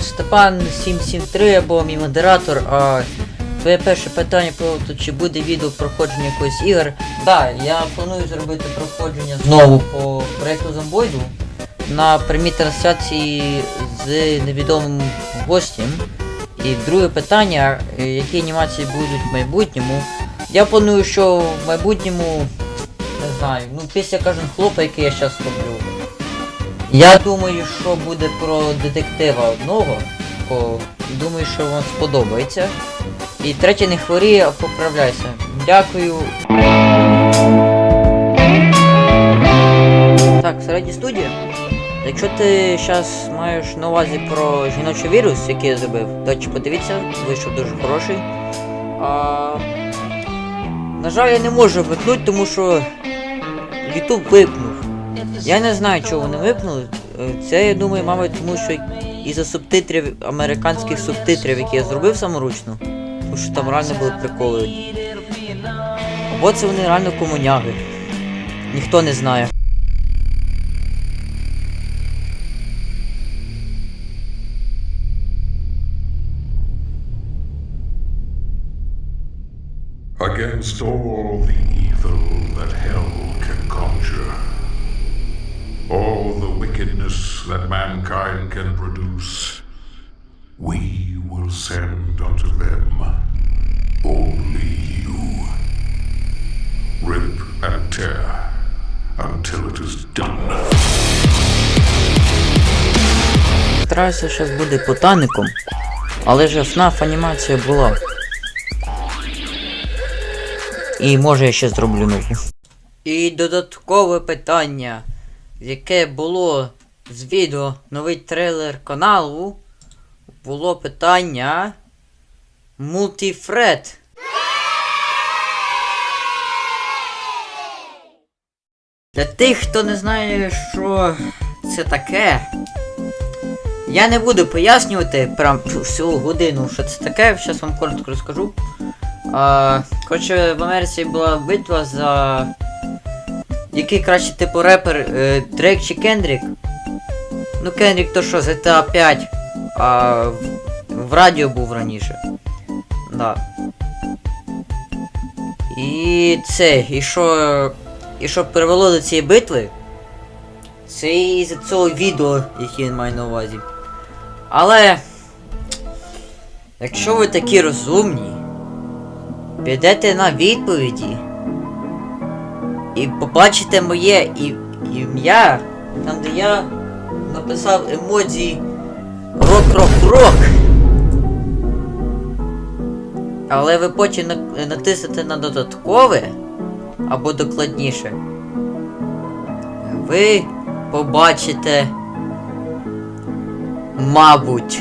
Степан 773 або мій модератор. А твоє перше питання про то, чи буде відео проходження якоїсь ігор. Так, я планую зробити проходження знову по проєкту Зомбойду на прямій трансляції з невідомим гостем. І друге питання, е, які анімації будуть в майбутньому. Я планую, що в майбутньому, не знаю, ну після кожен хлопа, який я зараз роблю. Я думаю, що буде про детектива одного, бо думаю, що вам сподобається. І третє не хворіє, а поправляйся. Дякую. Так, середня студія. Якщо ти зараз маєш на увазі про жіночий вірус, який я зробив, то чи подивіться, вийшов дуже хороший. А... На жаль, я не можу вмикнути, тому що YouTube випнув. Я не знаю, чого вони випнули. Е, Це, я думаю, мабуть, тому що із-за субтитрів, американських субтитрів, які я зробив саморучно, тому що там реально були приколи. Або це вони реально комуняги. Ніхто не знає. against all the evil that hell can conjure, all the wickedness that mankind can produce, we will send unto them only you. Rip and tear until it is done. Стараюся зараз буде ботаником, але ж FNAF анімація була. І може я ще зроблю нову. І додаткове питання, яке було з відео новий трейлер каналу, було питання Мультифред. Для тих, хто не знає, що це таке, я не буду пояснювати прям всю годину, що це таке, зараз вам коротко розкажу. А, коротше, в Америці була битва за. Який краще типу репер е, Дрейк чи Кендрік. Ну Кендрік то що, з GTA 5, а в, радіо був раніше. Да. І це, і що. І що привело до цієї битви? Це із цього відео, яке він має на увазі. Але. Якщо ви такі розумні, підете на відповіді і побачите моє ім'я, там де я написав емодзі рок-рок-рок. Але ви потім натиснете на додаткове або докладніше. Ви побачите, мабуть,